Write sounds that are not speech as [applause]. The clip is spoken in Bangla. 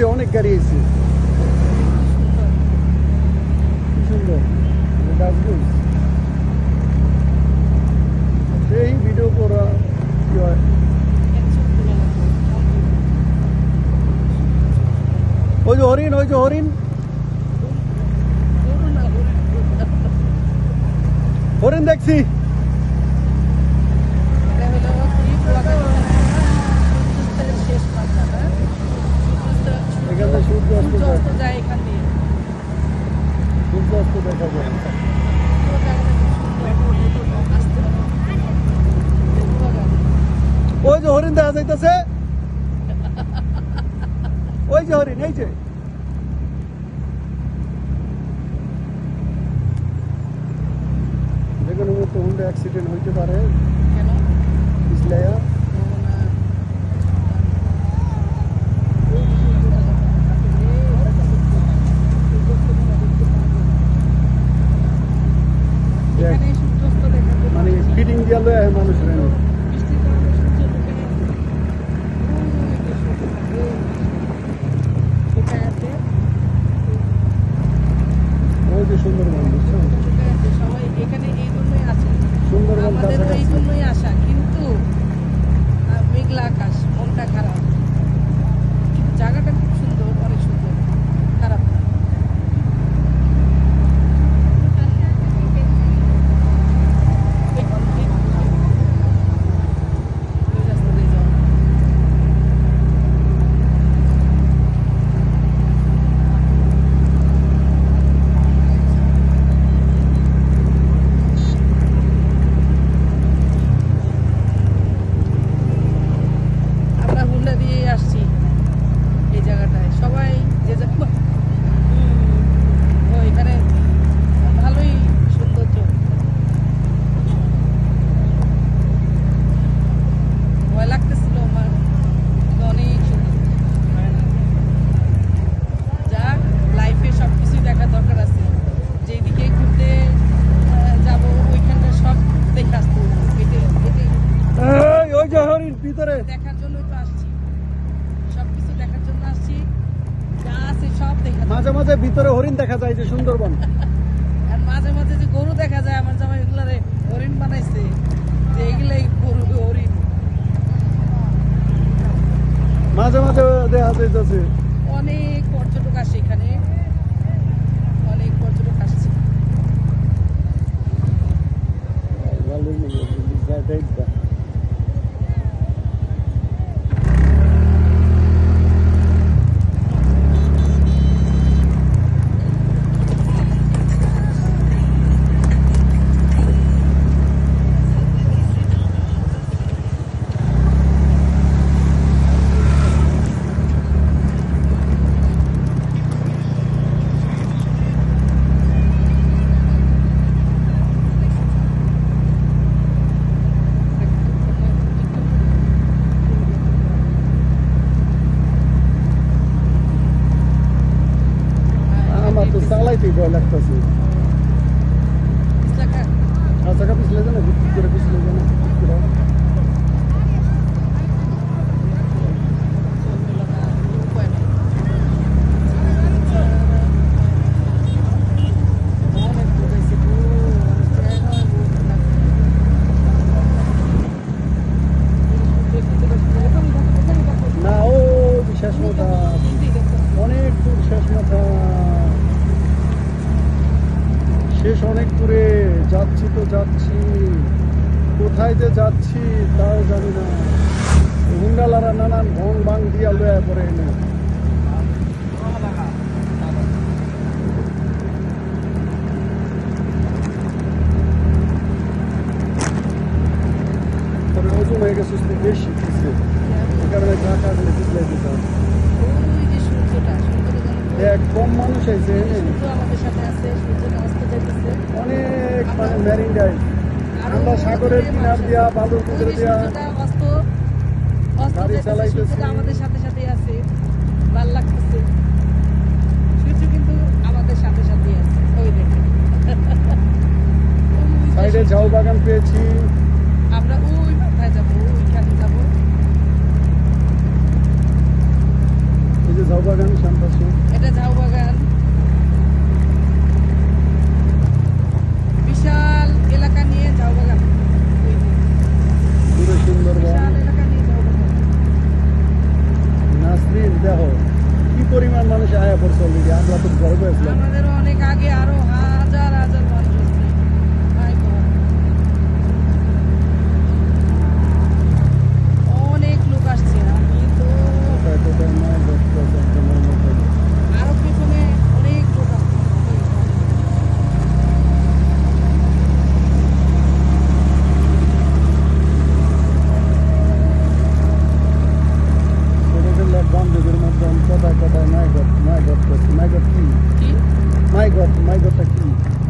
আইছে অনেক গাড়ি আইছে কি সুন্দর এই গাছগুলো সেই ভিডিও করা কি হয় ওই যে হরিণ ওই যে হরিণ হরিণ দেখছি এখানে সূর্য অস্ত যায় সূর্য অস্ত দেখা যায় ওই যে হরিণ দেখা যাইতেছে ওই যে হরিণ এই যে যেখানে মতো হুন্ডা অ্যাক্সিডেন্ট হইতে পারে পিছলাইয়া মানে দিয়া লয়ে আহে মানুষ রেন ওই যে সুন্দরবন বুঝছেন সবাই এখানে এই জন্যই আছে সুন্দরবন আমাদের এই কাছাকাছি জন্যই আসা কিন্তু আহ, মেঘলা আকাশ মনটা খারাপ কিন্তু জায়গাটা খুব সুন্দর অনেক সুন্দর খারাপ না ওই রাস্তা দিয়ে যাও। আমরা হুন্ডা দিয়ে আসছি এই জায়গাটায় সবাই যে যা- বাহ! হুম, ও এখানে ভালোই সৌন্দর্য ভয় লাগতেছিল আমার কিন্তু অনেক সুন্দর যাক লাইফে সব কিছুই দেখার দরকার আছে যেদিকে ঘুরতে আহ, যাব ওইখানটা সব দেখে আসতে হবে। এটাই এটাই এই, ভিতরে। দেখার জন্যই তো আসছি। সবকিছু দেখার জন্য আসছি। যা আছে সব দেখা মাঝে মাঝে ভিতরে হরিণ দেখা যায় যে সুন্দরবন। [laughs] আর মাঝে মাঝে যে গরু দেখা যায় আমার জামাই এগুলারে হরিণ বানাইছে। যে এগুলাই গরু হরিণ। মাঝে মাঝে দেখা যাইতেছে। অনেক পর্যটক আসে এখানে অনেক পর্যটক আসছে আমার তো চালাইতে ভয় লাগতেছে। চাকা পিছলে যায় না করে পিছলে যায় না করে। অনেক দূর শেষ মাথা অনেক দূর শেষ অনেক দূরে যাচ্ছি তো যাচ্ছি। কোথায় যে যাচ্ছি তাও জানি না। হুন্ডালারা নানান ভং বাং দিয়া লয়া পরে এনে। ওজন হয়ে গেছে বেশি কিছু কারণে পিছলে এক কম মানুষ এনে সূর্য আমাদের সাথে আছে, অনেক মানে মেরিন ড্রাইভ সাগরের কিনার দিয়া বালুর ভিতরে দিয়া গাড়ি চালাইতেছি। আমাদের সাথে সাথেই আছে। ভালো লাগতেছে। সূর্য সাথে [laughs] সাইডে ঝাউ বাগান পেয়েছি। আমরা ওই মাথায় যাব ওইখানে যাব। ঝাউ বাগান সামনে এটা ঝাউ বাগান। mais got, aqui got aqui Key? aqui.